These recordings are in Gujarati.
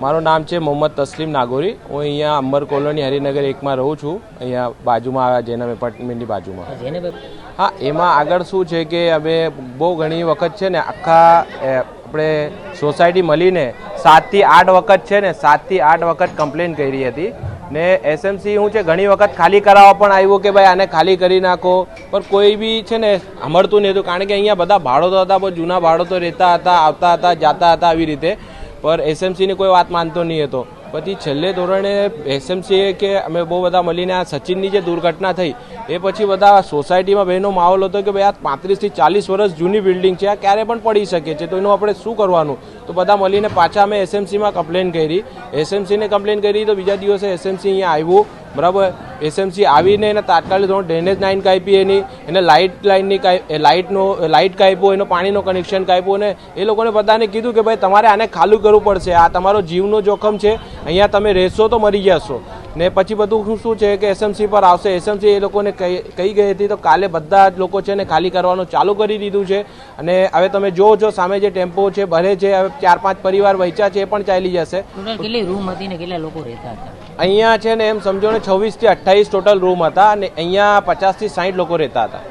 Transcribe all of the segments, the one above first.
મારું નામ છે મોહમ્મદ તસ્લીમ નાગોરી. હું અહીંયા અંબર કોલોની હરિનગર એકમાં રહું છું. અહીંયા બાજુમાં આવ્યા જૈનબ એપાર્ટમેન્ટની બાજુમાં. હા એમાં આગળ શું છે કે અમે બહુ ઘણી વખત છે ને આખા આપણે સોસાયટી મળીને સાતથી આઠ વખત છે ને સાતથી આઠ વખત કમ્પ્લેન કરી હતી. ને એસએમસી હું છે ઘણી વખત ખાલી કરાવવા પણ આવ્યું કે ભાઈ આને ખાલી કરી નાખો. પણ કોઈ બી છે ને સાંભળતું નહીં હતું. કારણ કે અહીંયા બધા ભાડો તો હતા બહુ જૂના ભાડો તો રહેતા હતા આવતા હતા જાતા હતા આવી રીતે. પર એસએમસીની કોઈ વાત માનતો નહીં હતો. પછી છેલ્લે ધોરણે એસએમસીએ કે અમે બહુ બધા મળીને આ સચિનની જે દુર્ઘટના થઈ, એ પછી બધા સોસાયટીમાં બહેનો માહોલ હતો કે ભાઈ આ પાંત્રીસથી ચાલીસ વર્ષ જૂની બિલ્ડિંગ છે, આ ક્યારે પણ પડી શકે છે, તો એનું આપણે શું કરવાનું? તો બધા મળીને પાછા અમે એસએમસીમાં કમ્પ્લેન કરી. એસએમસીને કમ્પ્લેન કરી તો બીજા દિવસે એસએમસી અહીંયા આવ્યું. બરાબર? એસએમસી આવીને એને તાત્કાલિક ધોરણ ડ્રેનેજ લાઇન કાપી એની, એને લાઇટ લાઇનની લાઇટનો લાઇટ કાપ્યો, એનો પાણીનો કનેક્શન કાપ્યો અને એ લોકોને બધાને કીધું કે ભાઈ તમારે આને ખાલું કરવું પડશે. આ તમારો જીવનો જોખમ છે. અહીંયા તમે રહેશો તો મરી જશો. ને પછી બધું શું છે કે એસએમસી પર આવશે. એસએમસી એ લોકોને કહી ગઈ હતી તો કાલે બધા જ લોકો છે ને ખાલી કરવાનું ચાલુ કરી દીધું છે. અને હવે તમે જો છો સામે જે ટેમ્પો છે, ભરે છે, હવે ચાર પાંચ પરિવાર વહેંચ્યા છે, એ પણ ચાલી જશે. કેટલી રૂમ હતી ને કેટલા લોકો રહેતા હતા? અહીંયા છે ને એમ સમજો ને છવ્વીસથી અઠ્ઠાવીસ ટોટલ રૂમ હતા અને અહીંયા પચાસથી સાઠ લોકો રહેતા હતા.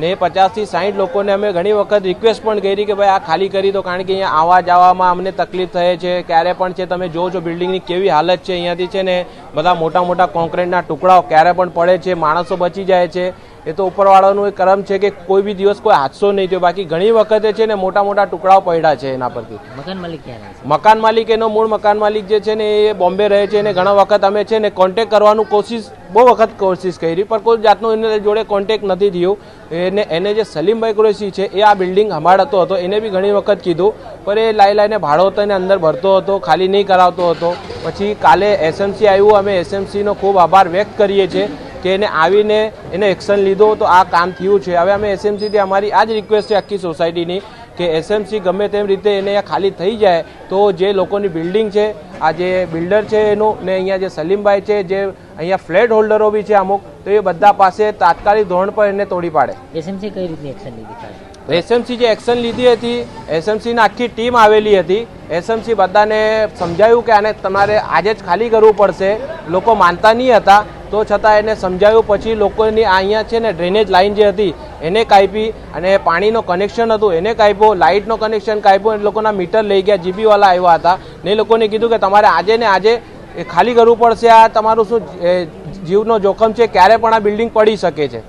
ને એ પચાસથી સાઠ લોકોને અમે ઘણી વખત રિક્વેસ્ટ પણ કરી કે ભાઈ આ ખાલી કરી દો, કારણ કે અહીંયા આવવા જવામાં અમને તકલીફ થાય છે. ક્યારે પણ છે, તમે જો છો બિલ્ડિંગની કેવી હાલત છે, અહીંયાથી છે ને બધા મોટા મોટા કોન્ક્રીટના ટુકડાઓ ક્યારે પણ પડે છે, માણસો બચી જાય છે. એ તો ઉપરવાળાનું એ કરમ છે કે કોઈ બી દિવસ કોઈ હાદસો નહીં થયો. બાકી ઘણી વખતે છે ને મોટા મોટા ટુકડાઓ પડ્યા છે એના પરથી. મકાન માલિક મકાન માલિક એનો મૂળ મકાન માલિક જે છે ને એ બોમ્બે રહે છે અને ઘણા વખત અમે છે ને કોન્ટેક કરવાનું કોશિશ બહુ વખત કોશિશ કરી પણ કોઈ જાતનું એને જોડે કોન્ટેક નથી થયો. એને એને જે સલીમભાઈ કુરેશી છે એ આ બિલ્ડિંગ હમાડતો હતો. એને બી ઘણી વખત કીધું પણ એ લાઈ લાઈને ભાડો હતો એને અંદર ભરતો હતો ખાલી નહીં કરાવતો હતો. પછી કાલે એસએમસી આવ્યું અમે એસએમસીનો ખૂબ આભાર વ્યક્ત કરીએ છીએ. કે એને આવીને એને એક્શન લીધો તો આ કામ થયું છે. હવે અમે એસએમસીથી અમારી આ જ રિક્વેસ્ટ છે આખી સોસાયટીની કે એસએમસી ગમે તેમ રીતે એને ખાલી થઈ જાય તો જે લોકોની બિલ્ડિંગ છે આ જે બિલ્ડર છે એનું ને અહીંયા જે સલીમભાઈ છે જે અહીંયા ફ્લેટ હોલ્ડરો બી છે અમુક તો એ બધા પાસે તાત્કાલિક ધોરણ પર એને તોડી પાડે. એસએમસી કઈ રીતની એક્શન લીધી એસએમસી જે એક્શન લીધી હતી એસએમસીની આખી ટીમ આવેલી હતી. એસએમસી બધાને સમજાયું કે આને તમારે આજે જ ખાલી કરવું પડશે. લોકો માનતા નહીં હતા. તો છતાં એને સમજાવ્યું પછી લોકોની અહીંયા છે ને ડ્રેનેજ લાઇન જે હતી, એને કાપી અને પાણીનો કનેક્શન હતું, એને કાપ્યો લાઇટનો કનેક્શન કાપ્યો એ લોકોના મીટર લઈ ગયા જીબીવાલા આવ્યા હતા. ને એ લોકોને કીધું કે તમારે આજે ને આજે ખાલી કરવું પડશે, આ તમારું શું જીવનો જોખમ છે, ક્યારે પણ આ બિલ્ડિંગ પડી શકે છે.